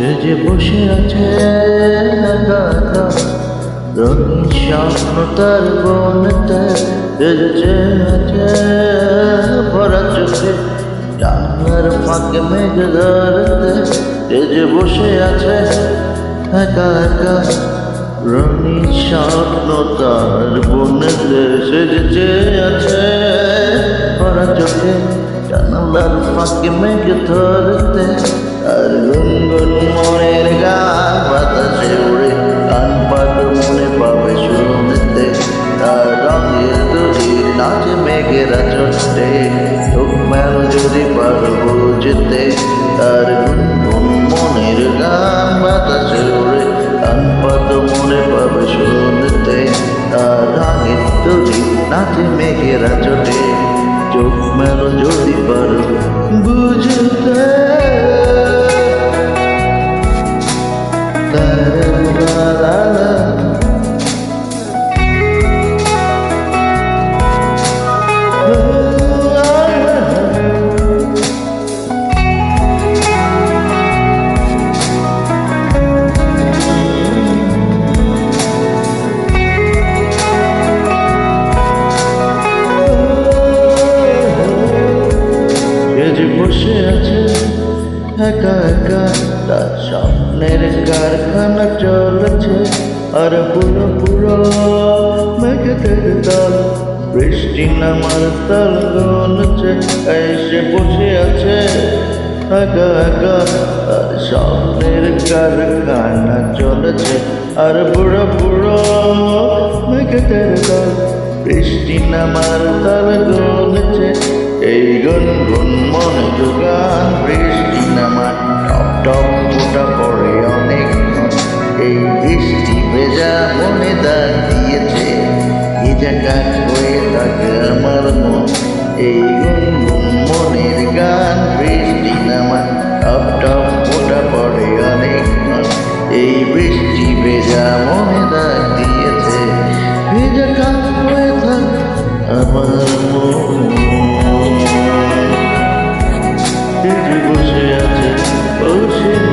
সে যে বসে আছে রঙিন স্বপ্ন তার বনতে বেজেছে আছে। ভরা চোখে জানলার ফাঁকে মেঘ ধরতে সে যে বসে আছে একা একা রঙিন স্বপ্ন তার বনেতে সেজেছে আছে। ভরা চোখে জানালার ফাঁকে মেঘ ধরতে আর গুনগুন মনের গান বাতাসে উড়ে গান পাত মনে পাবে শুনতে তার রঙের দুটির নাচে মেঘেরা চড়তে চোখ মেল যদি পারো বুঝতে। তার গুনগুন মনের গান বাতাসে উড়ে গান পাত মনে পাবে শুনতে তার রঙের দুটি নাচে মেঘেরা চটে চোখ মেল যদি পারো বুঝতে। বসে আছে, একা একা তার স্বপ্নের কারখানা চলেছে। আর পুরো পুরো মেঘেদের বৃষ্টি নামার তাল গলছে এসে বসে আছে, একা একা তার স্বপ্নের কারখানা চলেছে। আর বুড়ো বুড়ো মেঘেদের দল বৃষ্টি নামার তাল গলছে এই গুন গুন মন যোগান বৃষ্টি নামার টপ টপ ফোটা পড়ে অনেক এই বৃষ্টি ভেজা মনে দাগ দিয়েছে ভেজা কাজ হয়ে থাকে আমার মন। এই গুন গুন মনের গান বৃষ্টি নামার টপ টপ ফোটা পড়ে অনেক এই বৃষ্টি ভেজা মনে দাগ দিয়েছে ভেজা কাজ হয়ে থাকে আমার 日子不是要子，不是。